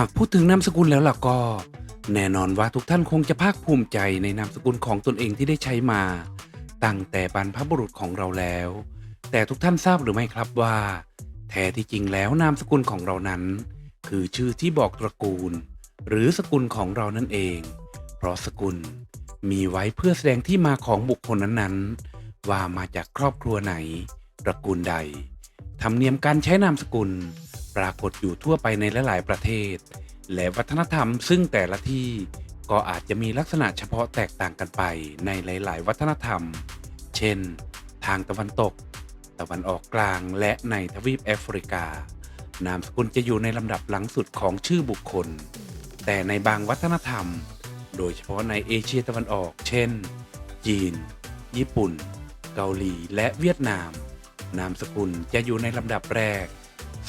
ากพูดถึงนามสกุลแล้วล่ะก็ แน่นอนว่าทุกท่านคงจะภาคภูมิใจในนามสกุลของตนเองที่ได้ใช้มา ตั้งแต่บรรพบุรุษของเราแล้ว แต่ทุกท่านทราบหรือไม่ครับว่า แท้ที่จริงแล้วนามสกุลของเรานั้น คือชื่อที่บอกตระกูล หรือสกุลของเรานั่นเอง เพราะสกุลมีไว้เพื่อแสดงที่มาของบุคคลนั้นๆ ว่ามาจากครอบครัวไหน ตระกูลใด ธรรมเนียมการใช้นามสกุล ปรากฏอยู่ทั่วไปในหลาย ๆ ประเทศ และวัฒนธรรมซึ่งแต่ละที่ก็อาจจะมีลักษณะเฉพาะแตกต่างกันไปในหลาย ๆ วัฒนธรรม เช่น ทางตะวันตก ตะวันออกกลางและในทวีปแอฟริกา นามสกุลจะอยู่ในลำดับหลังสุดของชื่อบุคคล แต่ในบางวัฒนธรรม โดยเฉพาะในเอเชียตะวันออก เช่น จีน ญี่ปุ่น เกาหลี และเวียดนาม นามสกุลจะอยู่ในลำดับแรก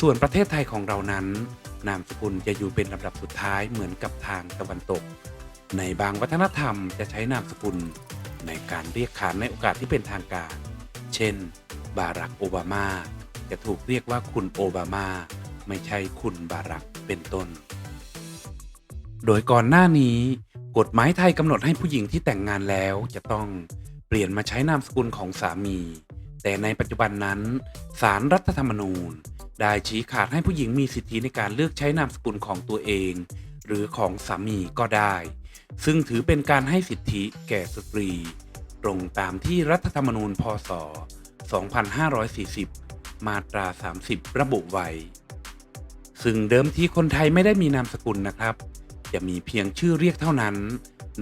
ส่วนประเทศไทยของเรานั้น นามสกุลจะอยู่เป็นลำดับสุดท้ายเหมือนกับทางตะวันตก ในบางวัฒนธรรมจะใช้นามสกุลในการเรียกขานในโอกาสที่เป็นทางการ เช่น บารักโอบามา จะถูกเรียกว่าคุณโอบามา ไม่ใช่คุณบารักเป็นต้น โดยก่อนหน้านี้ กฎหมายไทยกำหนดให้ผู้หญิงที่แต่งงานแล้วจะต้องเปลี่ยนมาใช้นามสกุลของสามี แต่ในปัจจุบันนั้นศารรัฐธรรมนูญ ได้ชี้ขาดให้ผู้หญิงมีสิทธิในการเลือกใช้นามสกุลของตัวเอง หรือของสามีก็ได้ ซึ่งถือเป็นการให้สิทธิแก่สตรี ตรงตามที่รัฐธรรมนูญพศ 2540 มาตรา 30 ระบุไว้ ซึ่งเดิมทีคนไทยไม่ได้มีนามสกุลนะครับ จะมีเพียงชื่อเรียกเท่านั้น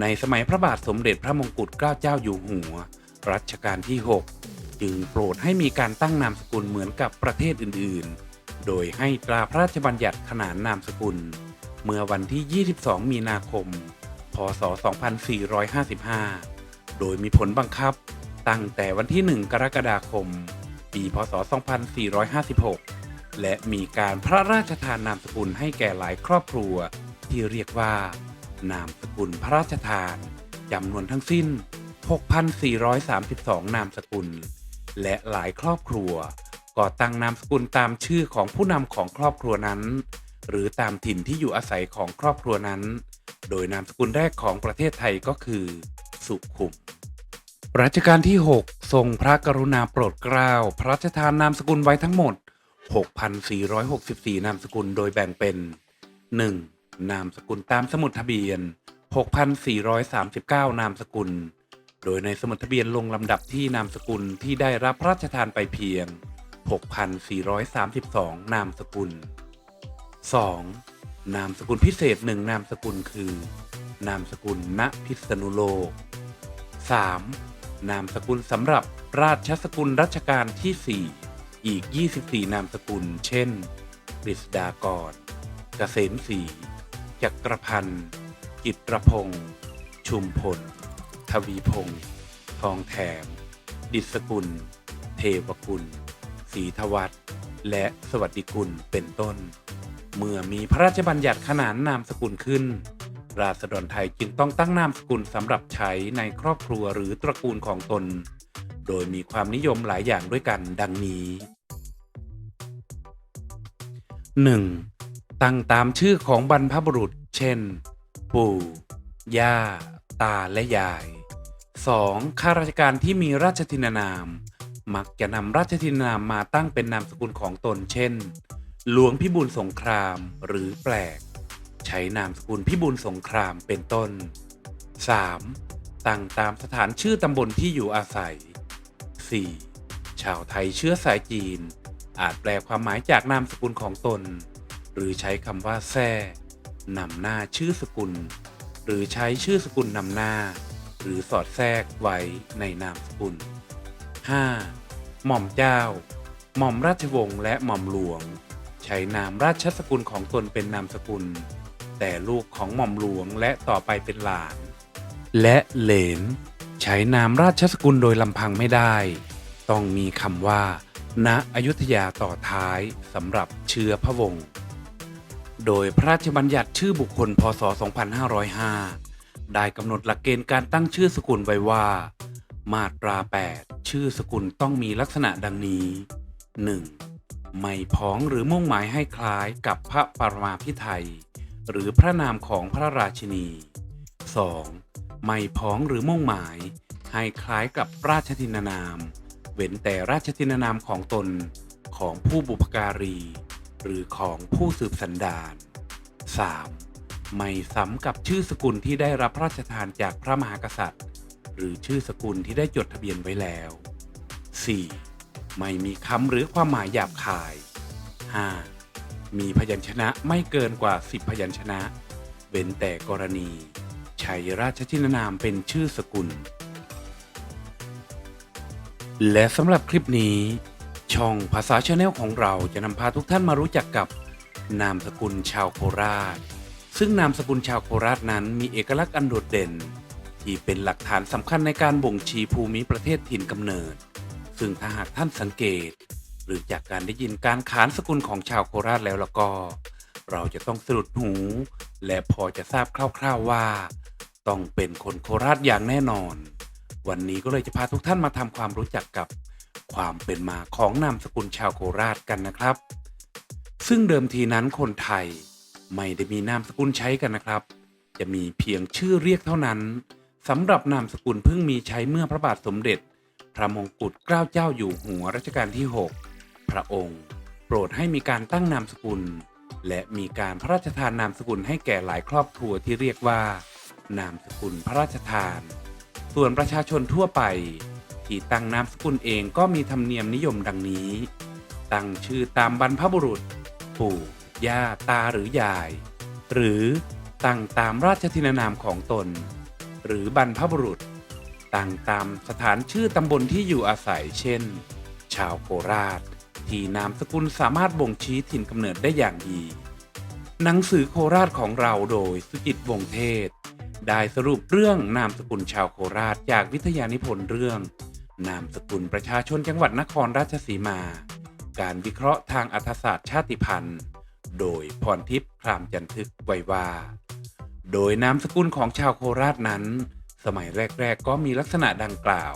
ในสมัยพระบาทสมเด็จพระมงกุฎเกล้าเจ้าอยู่หัว รัชกาลที่ 6 จึงโปรดให้มีการตั้งนามสกุลเหมือนกับประเทศอื่นๆ โดยให้ตราพระราชบัญญัติขนานนามสกุล เมื่อวันที่ 22 มีนาคม พศ 2455 โดยมีผลบังคับตั้งแต่วันที่ 1 กรกฎาคม ปี พศ 2456 และมีการพระราชทานนามสกุลให้แก่หลายครอบครัว ที่เรียกว่า นามสกุลพระราชทานจำนวนทั้งสิ้น 6,432 นามสกุล และหลายครอบครัว ก็ตั้งนามสกุลตามชื่อของผู้นำของครอบครัวนั้น หรือตามถิ่นที่อยู่อาศัยของครอบครัวนั้น โดยนามสกุลแรกของประเทศไทยก็คือ สุขุมรัชกาลที่ 6 ทรงพระกรุณาโปรดเกล้าพระราชทานนามสกุลไว้ทั้งหมด 6,464 นามสกุลโดยแบ่งเป็น 1. นามสกุลตามสมุดทะเบียน 6,439 นามสกุล โดยในสมุดทะเบียนลงลำดับที่นามสกุลที่ได้รับพระราชทานไปเพียง 6,432 นามสกุล 2. นามสกุลพิเศษหนึ่งนามสกุลคือ นามสกุลณพิษณุโลก 3. นามสกุลสำหรับราชสกุลรัชกาลที่ 4 อีก 24 นามสกุล เช่นกฤษดากรเกษมศรีจักรพันธ์กิตรพงศ์ชุมพล ทวีพงศ์ทองแถม ดิษกุล เทวกุล รีทวัตและสวัสดิกุลเป็นต้น เมื่อมีพระราชบัญญัติขนานนามสกุลขึ้น ราษฎรไทยจึงต้องตั้งนามสกุลสำหรับใช้ในครอบครัวหรือตระกูลของตน โดยมีความนิยมหลายอย่างด้วยกันดังนี้ 1. ตั้งตามชื่อของบรรพบุรุษ เช่น ปู่ ย่า ตาและยาย 2. ข้าราชการที่มีราชทินานาม มักจะนำราชทินานามมาตั้งเป็นนามสกุลของตนเช่น หลวงพิบูลสงครามหรือแปลก ใช้นามสกุลพิบูลสงครามเป็นต้น 3. ตั้งตามสถานชื่อตำบลที่อยู่อาศัย 4. ชาวไทยเชื้อสายจีน อาจแปลความหมายจากนามสกุลของตน หรือใช้คำว่าแท่นำหน้าชื่อสกุล หรือใช้ชื่อสกุลนำหน้า หรือสอดแทรกไว้ในนามสกุล 5. หม่อมเจ้า หม่อมราชวงศ์และหม่อมหลวง ใช้นามราชสกุลของตนเป็นนามสกุล แต่ลูกของหม่อมหลวงและต่อไปเป็นหลาน และเหลน ใช้นามราชสกุลโดยลำพังไม่ได้ ต้องมีคำว่า ณอยุธยาต่อท้ายสำหรับเชื้อพระวงศ์โดยพระราชบัญญัติชื่อบุคคลพศ 2505 ได้กำหนดหลักเกณฑ์การตั้งชื่อสกุลไว้ว่า มาตรา 8 ชื่อสกุลต้องมีลักษณะดังนี้ 1. ไม่พ้องหรือมุ่งหมายให้คล้ายกับพระปรมาภิไธยหรือพระนามของพระราชินี 2. ไม่พ้องหรือมุ่งหมาย ให้คล้ายกับราชทินานาม เว้นแต่ราชทินานามของตนของผู้บุพการี หรือของผู้สืบสันดาน 3. ไม่ซ้ำกับชื่อสกุลที่ได้รับพระราชทานจากพระมหากษัตริย์ หรือชื่อสกุลที่ได้จดทะเบียนไว้แล้ว 4. ไม่มีคำหรือความหมายหยาบคาย 5. มีพยัญชนะไม่เกินกว่า 10 พยัญชนะ เว้นแต่กรณี ใช้ราชทินนามเป็นชื่อสกุล และสำหรับคลิปนี้ ช่องภาษาชาแนลของเราจะนำพาทุกท่านมารู้จักกับนามสกุลชาวโคราช ซึ่งนามสกุลชาวโคราชนั้นมีเอกลักษณ์อันโดดเด่น ที่เป็นหลักฐานสำคัญในการบ่งชี้ภูมิประเทศถิ่นกำเนิด ซึ่งถ้าหากท่านสังเกต หรือจากการได้ยินการขานสกุลของชาวโคราชแล้วแล้วก็ เราจะต้องสะดุดหู และพอจะทราบคร่าวๆว่า ต้องเป็นคนโคราชอย่างแน่นอน วันนี้ก็เลยจะพาทุกท่านมาทำความรู้จักกับความเป็นมาของนามสกุลชาวโคราชกันนะครับ ซึ่งเดิมทีนั้นคนไทยไม่ได้มีนามสกุลใช้กันนะครับ จะมีเพียงชื่อเรียกเท่านั้น สำหรับนามสกุลเพิ่งมีใช้เมื่อพระบาทสมเด็จ พระมงกุฎเกล้าเจ้าอยู่หัวรัชกาลที่ 6 พระองค์ โปรดให้มีการตั้งนามสกุล และมีการพระราชทานนามสกุลให้แก่หลายครอบครัวที่เรียกว่า นามสกุลพระราชทาน ส่วนประชาชนทั่วไป ที่ตั้งนามสกุลเองก็มีธรรมเนียมนิยมดังนี้ ตั้งชื่อตามบรรพบุรุษ ปู่ย่าตาหรือยาย หรือตั้งตามราชทินานามของตน หรือบรรพบุรุษตั้งตามสถานชื่อตำบลที่อยู่อาศัยเช่น ชาวโคราช ที่นามสกุลสามารถบ่งชี้ถิ่นกำเนิดได้อย่างดี หนังสือโคราชของเราโดยสุจิตวงศ์เทศ ได้สรุปเรื่องนามสกุลชาวโคราชจากวิทยานิพนธ์เรื่อง นามสกุลประชาชนจังหวัดนครราชสีมา การวิเคราะห์ทางอัธศาสตร์ชาติพันธุ์ โดยพรทิพย์พรามจันทึกไว้ว่า โดยนามสกุลของชาวโคราชนั้น สมัยแรก ๆ ก็มีลักษณะดังกล่าว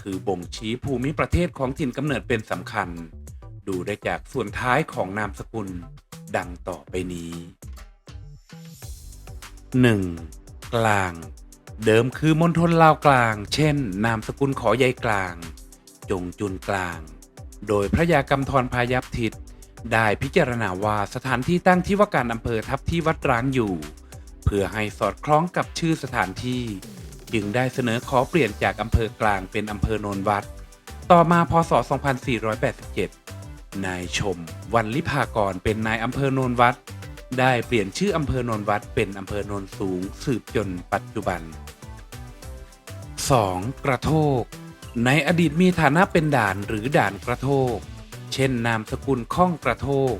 คือบ่งชี้ภูมิประเทศของถิ่นกำเนิดเป็นสำคัญ ดูได้จากส่วนท้ายของนามสกุล ดังต่อไปนี้ 1. กลาง เดิมคือมณฑลลาวกลาง เช่น นามสกุลขอใยกลาง จงจุนกลาง โดยพระยากำธรพายัพทิตได้พิจารณาว่าสถานที่ตั้งที่ว่าการอำเภอทับที่วัดร้างอยู่ เพื่อให้สอดคล้องกับชื่อสถานที่ จึงได้เสนอขอเปลี่ยนจากอำเภอกลางเป็นอำเภอโนนวัด ต่อมาพศ 2487 นายชม วันลิภากรเป็นนายอำเภอโนนวัด ได้เปลี่ยนชื่ออำเภอโนนวัดเป็นอำเภอโนนสูง สืบจนปัจจุบัน 2. กระโทก ในอดีตมีฐานะเป็นด่านหรือด่านกระโทก เช่นนามสกุลข้องกระโทก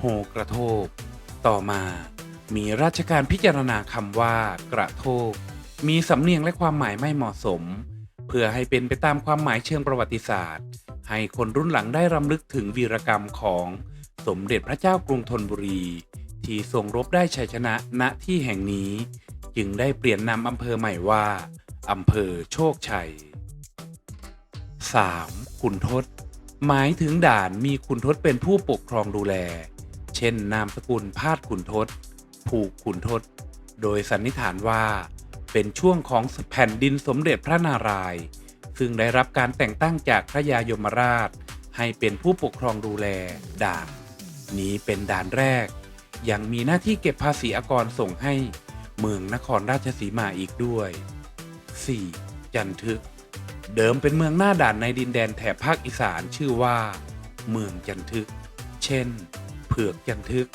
โหกระโทก ต่อมา มีราชการพิจารณาคำว่า กระโทก มีสำเนียงและความหมายไม่เหมาะสม เพื่อให้เป็นไปตามความหมายเชิงประวัติศาสตร์ ให้คนรุ่นหลังได้รำลึกถึงวีรกรรมของสมเด็จพระเจ้ากรุงธนบุรี ที่ทรงรบได้ชัยชนะณที่แห่งนี้ จึงได้เปลี่ยนนามอำเภอใหม่ว่าอำเภอโชคชัย 3. ขุนทศ หมายถึงด่านมีขุนทศเป็นผู้ปกครองดูแล เช่นนามสกุลพาดขุนทศ ผูกขุนทศโดยสันนิษฐานว่าเป็นช่วงของแผ่นดินสมเด็จพระนารายณ์ซึ่งได้รับการแต่งตั้งจากพระยายมราช ให้เป็นผู้ปกครองดูแลด่าน นี้เป็นด่านแรก ยังมีหน้าที่เก็บภาษีอากรส่งให้เมืองนครราชสีมาอีกด้วย 4. จันทึก เดิมเป็นเมืองหน้าด่านในดินแดนแถบภาคอีสานชื่อว่า เมืองจันทึก เช่น เผือกจันทึก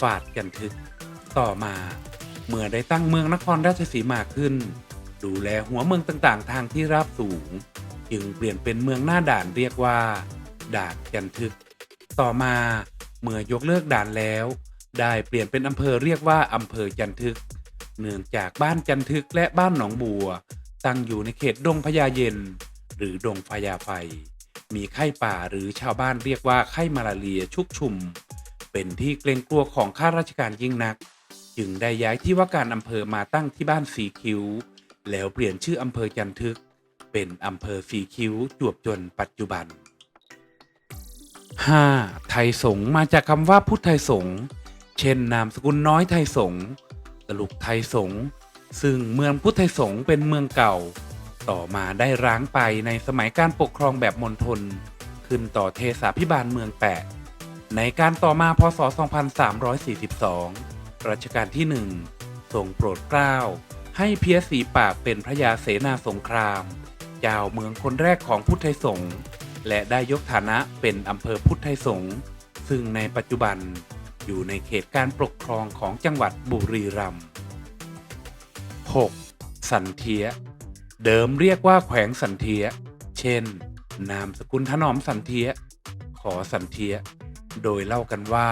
ฝาดจันทึก ต่อมา เมื่อได้ตั้งเมืองนครราชสีมาขึ้น ดูแลหัวเมืองต่างๆ ทางที่ราบสูง จึงเปลี่ยนเป็นเมืองหน้าด่านเรียกว่า ด่านจันทึก ต่อมาเมื่อยกเลิกด่านแล้ว ได้เปลี่ยนเป็นอำเภอเรียกว่าอำเภอจันทึก เนื่องจากบ้านจันทึกและบ้านหนองบัว ตั้งอยู่ในเขตดงพญาเย็น หรือดงพญาไฟ มีไข้ป่าหรือชาวบ้านเรียกว่าไข้มาลาเรียชุกชุม เป็นที่เกรงกลัวของข้าราชการยิ่งนัก จึงได้ย้ายที่ว่าการอำเภอมาตั้งที่บ้านสีคิ้ว แล้วเปลี่ยนชื่ออำเภอจันทึก เป็นอำเภอสีคิ้วจวบจนปัจจุบัน 5. ไทยสงมาจากคำว่าพุทธไทยสงเช่นนามสกุลน้อยไทยสงฆ์ตลุกไทยสงซึ่งเมืองพุทธไทยสงเป็นเมืองเก่า ต่อมาได้ร้างไปในสมัยการปกครองแบบมณฑลขึ้นต่อเทศาพิบาลเมืองแปะ ในการต่อมาพศ 2342 รัชกาลที่หนึ่งทรงโปรดเกล้าให้เพียรศรีปากเป็นพระยาเสนาสงครามเจ้าเมืองคนแรกของพุทธไทยสงฆ์และได้ยกฐานะเป็นอำเภอพุทธไทยสงฆ์ซึ่งในปัจจุบันอยู่ในเขตการปกครองของจังหวัดบุรีรัมย์ 6. สันเทีย เดิมเรียกว่าแขวงสันเทีย เช่น นามสกุลถนอมสันเทีย ขอสันเทีย โดยเล่ากันว่า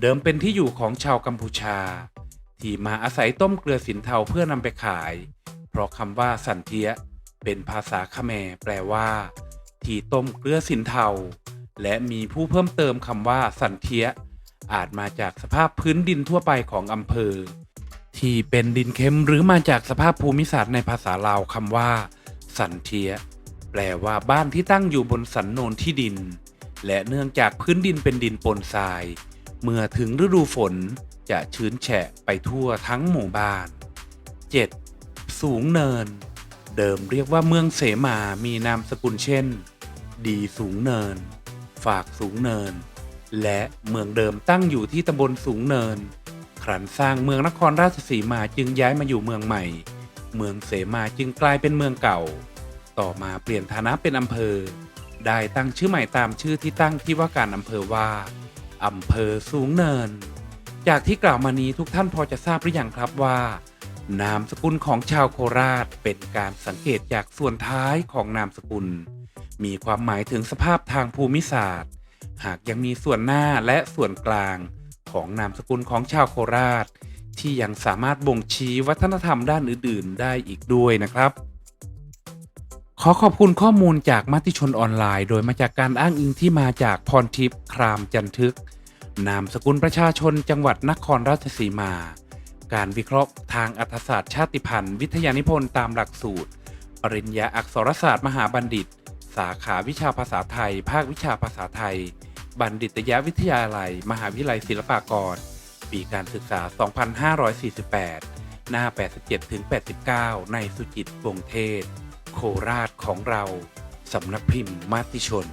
เดิมเป็นที่อยู่ของชาวกัมพูชา ที่มาอาศัยต้มเกลือสินเทาเพื่อนำไปขาย เพราะคำว่าสันเทียเป็นภาษาคแมรแปลว่า ที่ต้มเกลือสินเทา และมีผู้เพิ่มเติมคำว่าสันเทียอาจมาจากสภาพพื้นดินทั่วไปของอำเภอ ที่เป็นดินเค็มหรือมาจากสภาพภูมิศาสตร์ในภาษาลาวคำว่า สันเทียแปลว่าบ้านที่ตั้งอยู่บนสันโนนที่ดิน และเนื่องจากพื้นดินเป็นดินปนทราย เมื่อถึงฤดูฝนจะชื้นแฉะไปทั่วทั้งหมู่บ้าน 7. สูงเนิน เดิมเรียกว่าเมืองเสมามีนามสกุลเช่น ดีสูงเนิน ฝากสูงเนิน และเมืองเดิมตั้งอยู่ที่ตำบลสูงเนิน ครั้นสร้างเมืองนครราชสีมาจึงย้ายมาอยู่เมืองใหม่ เมืองเสมาจึงกลายเป็นเมืองเก่า ต่อมาเปลี่ยนฐานะเป็นอำเภอ ได้ตั้งชื่อใหม่ตามชื่อที่ตั้งที่ว่าการอำเภอว่า อำเภอสูงเนิน จากที่กล่าวมานี้ทุกท่านพอจะทราบหรือยังครับว่า นามสกุลของชาวโคราชเป็นการสังเกตจากส่วนท้ายของนามสกุล มีความหมายถึงสภาพทางภูมิศาสตร์ หากยังมีส่วนหน้าและส่วนกลางของนามสกุลของชาวโคราช ที่ยังสามารถบ่งชี้วัฒนธรรมด้านอื่น ๆ ได้อีกด้วยนะครับ ขอขอบคุณข้อมูลจากมติชนออนไลน์ โดยมาจากการอ้างอิงที่มาจากพรทิพย์ครามจันทึก นามสกุลประชาชนจังหวัดนครราชสีมา การวิเคราะห์ทางอัธศาสตร์ชาติพันธุ์ วิทยานิพนธ์ตามหลักสูตร ปริญญาอักษรศาสตร์มหาบัณฑิต สาขาวิชาภาษาไทย ภาควิชาภาษาไทย บัณฑิตยวิทยาลัย มหาวิทยาลัยศิลปากร ปีการศึกษา 2548 หน้า 87-89 ในสุจิตวงศ์เทศ โคราชของเรา สำนักพิมพ์มาติชน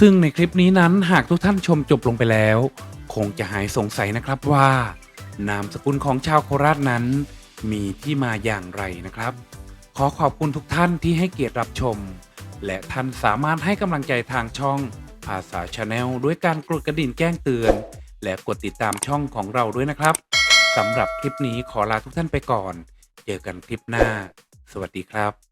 ซึ่งในคลิปนี้นั้นหากทุกท่านชมจบลงไปแล้ว คงจะหายสงสัยนะครับว่า นามสกุลของชาวโคราชนั้น มีที่มาอย่างไรนะครับ ขอขอบคุณทุกท่านที่ให้เกียรติรับชม และท่านสามารถให้กำลังใจทางช่องภาษาชาแนลด้วยการกดกระดิ่งแจ้งเตือน และกดติดตามช่องของเราด้วยนะครับสำหรับคลิปนี้ขอลาทุกท่านไปก่อน เจอกันคลิปหน้า สวัสดีครับ